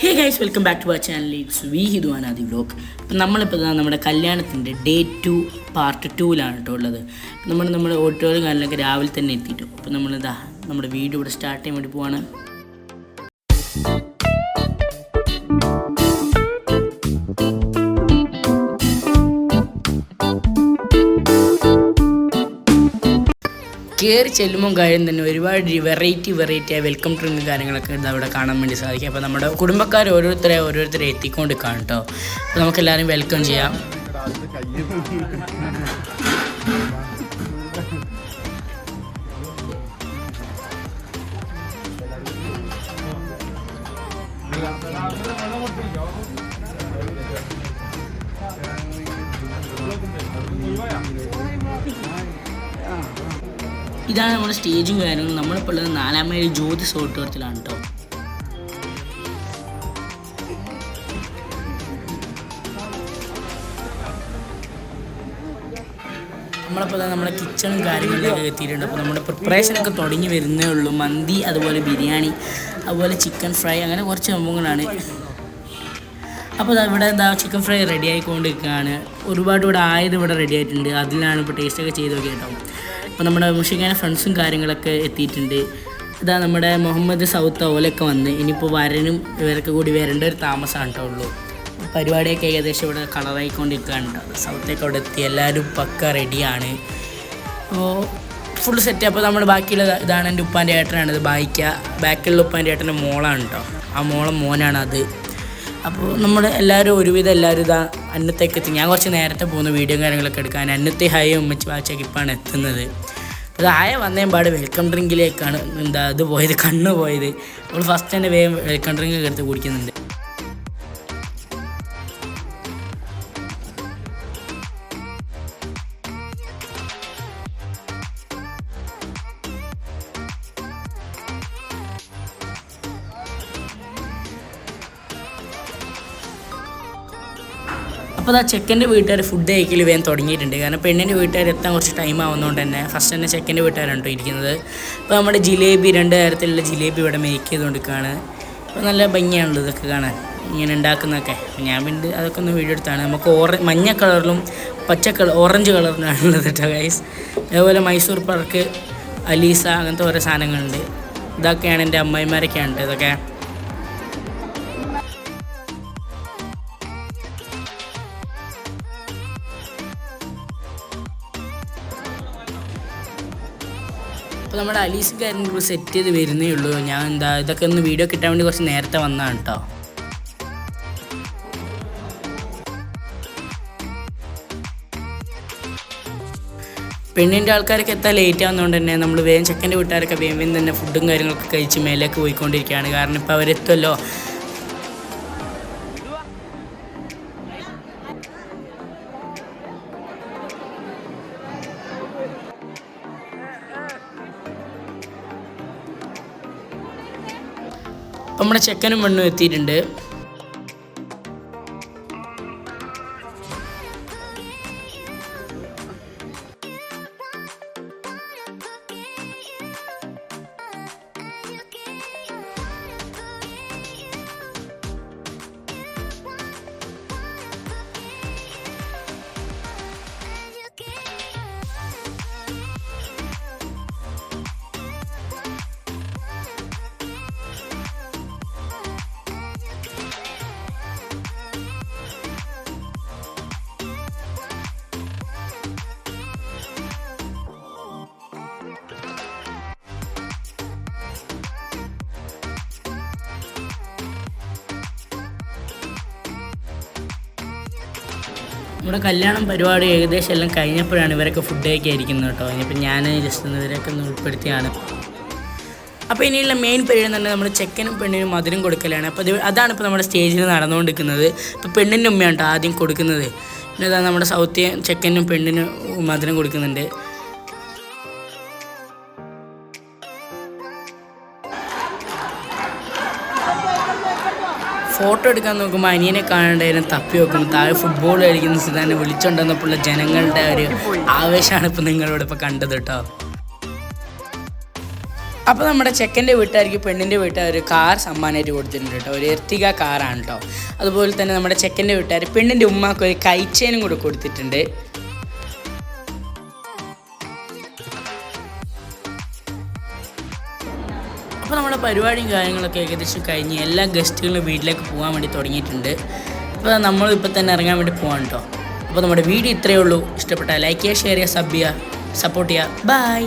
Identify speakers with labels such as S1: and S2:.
S1: Hey guys welcome back to our channel it's V ഹിദു അനാദി vlog അപ്പം നമ്മളിപ്പോൾ നമ്മുടെ കല്യാണത്തിന്റെ ഡേ ടു പാർട്ട് ടൂവിലാണ് കേട്ടോ ഉള്ളത്. നമ്മൾ നമ്മുടെ ഓട്ടോയിലും കാര്യങ്ങളൊക്കെ രാവിലെ തന്നെ എത്തിയിട്ടു. അപ്പോൾ നമ്മളിതാ നമ്മുടെ വീട് ഇവിടെ സ്റ്റാർട്ട് ചെയ്യാൻ വേണ്ടി പോവാണ്. കയറി ചെല്ലുമ്പോൾ കാര്യം തന്നെ ഒരുപാട് വെറൈറ്റി വെറൈറ്റി ആയ വെൽക്കം ഡ്രിങ്ക് കാര്യങ്ങളൊക്കെ ഇത് അവിടെ കാണാൻ വേണ്ടി സാധിക്കും. അപ്പോൾ നമ്മുടെ കുടുംബക്കാർ ഓരോരുത്തരെ ഓരോരുത്തരെ എത്തിക്കൊണ്ട് കാണും കേട്ടോ. അപ്പോൾ നമുക്ക് എല്ലാവരും വെൽക്കം ചെയ്യാം. ഇതാണ് നമ്മുടെ സ്റ്റേജും കാര്യങ്ങളും. നമ്മളിപ്പോൾ ഉള്ളത് നാലാം മൈൽ ജ്യോതിസ് ഓഡിറ്റോറിയത്തിലാണ് കേട്ടോ നമ്മളിപ്പോൾ നമ്മുടെ കിച്ചണും കാര്യങ്ങളിലൊക്കെ എത്തിയിട്ടുണ്ട്. അപ്പോൾ നമ്മുടെ പ്രിപ്പറേഷൻ ഒക്കെ തുടങ്ങി വരുന്നേ ഉള്ളൂ. മന്തി അതുപോലെ ബിരിയാണി അതുപോലെ ചിക്കൻ ഫ്രൈ അങ്ങനെ കുറച്ച് സംഭവങ്ങളാണ്. അപ്പോൾ ഇവിടെ എന്താ ചിക്കൻ ഫ്രൈ റെഡി ആയിക്കൊണ്ടിരിക്കുകയാണ്. ഒരുപാട് ഇവിടെ ആയത് ഇവിടെ റെഡി ആയിട്ടുണ്ട്. അതിലാണ് ഇപ്പോൾ ടേസ്റ്റൊക്കെ ചെയ്ത് നോക്കിയത് കേട്ടോ അപ്പോൾ നമ്മുടെ മുഷിക്കാന ഫ്രണ്ട്സും കാര്യങ്ങളൊക്കെ എത്തിയിട്ടുണ്ട്. ഇതാ നമ്മുടെ മുഹമ്മദ് സൗത്ത് ഓലൊക്കെ വന്ന്. ഇനിയിപ്പോൾ വരനും ഇവരൊക്കെ കൂടി വരേണ്ട ഒരു താമസമാണ് കേട്ടോ ഉള്ളൂ. പരിപാടിയൊക്കെ ഏകദേശം ഇവിടെ കളറായിക്കൊണ്ടിരിക്കുകയാണ് സൗത്തേക്ക് അവിടെ എത്തി. എല്ലാവരും പക്ക റെഡിയാണ് അപ്പോൾ ഫുൾ സെറ്റ് അപ്പോൾ നമ്മൾ ബാക്കിയുള്ള ഇതാണ് എന്റെ ഉപ്പാന്റെ ഏട്ടനാണ്. ഇത് ബായിക്ക. ഉപ്പാന്റെ ഏട്ടന്റെ മോളാണ് കേട്ടോ. ആ മോളെ മോനാണ് അത്. അപ്പോൾ നമ്മൾ എല്ലാവരും ഒരുവിധം എല്ലാവരും ഇതാ അന്നത്തേക്ക് എത്തി. ഞാൻ കുറച്ച് നേരത്തെ പോകുന്ന വീഡിയോ കാര്യങ്ങളൊക്കെ എടുക്കാൻ. അന്നത്തെ ഹായ ഉമ്മച്ച് വാച്ചൊക്കെ ഇപ്പാണ് എത്തുന്നത്. അത് ആയ വന്നേം പാട് വെൽക്കം ഡ്രിങ്കിലേക്കാണ് എന്താ ഇത് പോയത് കണ്ണ് പോയത്. നമ്മൾ ഫസ്റ്റ് തന്നെ വേഗം വെൽക്കം ഡ്രിങ്ക് എടുത്ത് കുടിക്കുന്നുണ്ട്. അപ്പോൾ ആ ചെക്കന്റെ വീട്ടുകാർ ഫുഡ് കഴിക്കൽ വേഗം തുടങ്ങിയിട്ടുണ്ട്. കാരണം പെണ്ണിന്റെ വീട്ടുകാർ എത്താൻ കുറച്ച് ടൈം ആവുന്നതുകൊണ്ട് തന്നെ ഫസ്റ്റ് തന്നെ ചെക്കന്റെ വീട്ടുകാരാണ് ഇരിക്കുന്നത്. അപ്പോൾ നമ്മുടെ ജിലേബി രണ്ട് തരത്തിലുള്ള ജിലേബി ഇവിടെ മേക്ക് ചെയ്തുകൊണ്ടിരിക്കുകയാണ് അപ്പോൾ നല്ല ഭംഗിയാണല്ലോ ഇതൊക്കെ കാണാൻ. ഇങ്ങനെ ഉണ്ടാക്കുന്നതൊക്കെ. ഞാൻ പിന്നെ അതൊക്കെ ഒന്ന് വീഡിയോ എടുത്താണ്. നമുക്ക് ഓറ മഞ്ഞ കളറിലും പച്ച കളർ ഓറഞ്ച് കളറിലാണുള്ളത് കേട്ടോ ഗൈസ് അതേപോലെ മൈസൂർ പാർക്ക് അലീസ അങ്ങനത്തെ ഓരോ സാധനങ്ങളുണ്ട്. ഇതൊക്കെയാണ് എന്റെ അമ്മായിമാരൊക്കെയാണ് ഇതൊക്കെ. അപ്പോൾ നമ്മുടെ അലീസ് കാര്യങ്ങൾ സെറ്റ് ചെയ്ത് വരുന്നേ ഉള്ളൂ. ഞാൻ എന്താ ഇതൊക്കെ ഒന്ന് വീഡിയോ കിട്ടാൻ വേണ്ടി കുറച്ച് നേരത്തെ വന്നതാണ് കേട്ടോ പെണ്ണിന്റെ ആൾക്കാരൊക്കെ എത്താൻ ലേറ്റ് ആവുന്നതുകൊണ്ട് തന്നെ നമ്മൾ വേഗം ചെക്കന്റെ വീട്ടുകാരൊക്കെ വേഗം തന്നെ ഫുഡും കാര്യങ്ങളൊക്കെ കഴിച്ച് മേലേക്ക് പോയിക്കൊണ്ടിരിക്കുകയാണ്. കാരണം ഇപ്പോൾ അവരെത്തുമല്ലോ നമ്മുടെ ചെക്കനും പെണ്ണും എത്തിയിട്ടുണ്ട്. നമ്മുടെ കല്യാണം പരിപാടി ഏകദേശം എല്ലാം കഴിഞ്ഞപ്പോഴാണ് ഇവരൊക്കെ ഫുഡ് ആയിരിക്കുന്നത് കേട്ടോ. ഇനിയിപ്പോൾ ഞാൻ ജസ്റ്റ് ഒന്ന് ഇവരൊക്കെ ഒന്ന് ഉൾപ്പെടുത്തിയാണ്. അപ്പോൾ ഇനിയുള്ള മെയിൻ പരിപാടി എന്ന് പറഞ്ഞാൽ നമ്മൾ ചെക്കനും പെണ്ണിനും മധുരം കൊടുക്കലാണ്. അപ്പോൾ അതാണ് ഇപ്പോൾ നമ്മുടെ സ്റ്റേജിൽ നടന്നുകൊണ്ടിരിക്കുന്നത്. ഇപ്പോൾ പെണ്ണിന്റെ ഉമ്മയാണ് ആദ്യം കൊടുക്കുന്നത്. പിന്നെ ഇതാണ് നമ്മുടെ സൗത്ത് ചെക്കനും പെണ്ണിനും മധുരം കൊടുക്കുന്നുണ്ട്. ഫോട്ടോ എടുക്കാൻ നോക്കുമ്പോൾ അനിയനെ കാണേണ്ടതിനും തപ്പി വെക്കുന്നു. താഴെ ഫുട്ബോൾ കളിക്കുന്ന. സിതാനെ വിളിച്ചുകൊണ്ടുവന്നപ്പോഴുള്ള ജനങ്ങളുടെ ഒരു ആവേശമാണ് ഇപ്പോൾ നിങ്ങളിവിടെ ഇപ്പോൾ കണ്ടത് കേട്ടോ. അപ്പോൾ നമ്മുടെ ചെക്കന്റെ വീട്ടുകാർക്ക് പെണ്ണിന്റെ വീട്ടുകാർ ഒരു കാർ സമ്മാനമായിട്ട് കൊടുത്തിട്ടുണ്ട് കേട്ടോ. ഒരു എർത്തിക കാറാണ് കേട്ടോ. അതുപോലെ തന്നെ നമ്മുടെ ചെക്കന്റെ വീട്ടുകാർ പെണ്ണിന്റെ ഉമ്മാക്ക് ഒരു കൈച്ചേനും കൂടെ കൊടുത്തിട്ടുണ്ട്. പരിപാടിയും കാര്യങ്ങളൊക്കെ ഏകദേശം കഴിഞ്ഞ് എല്ലാ ഗസ്റ്റുകളും വീട്ടിലേക്ക് പോകാൻ വേണ്ടി തുടങ്ങിയിട്ടുണ്ട്. അപ്പോൾ നമ്മൾ ഇപ്പോൾ തന്നെ ഇറങ്ങാൻ വേണ്ടി പോകാൻ കേട്ടോ അപ്പോൾ നമ്മുടെ വീഡിയോ ഇത്രയേ ഉള്ളൂ. ഇഷ്ടപ്പെട്ടാൽ ലൈക്ക് ചെയ്യുക ഷെയർ ചെയ്യുക സബ് ചെയ്യുക സപ്പോർട്ട് ചെയ്യുക. ബൈ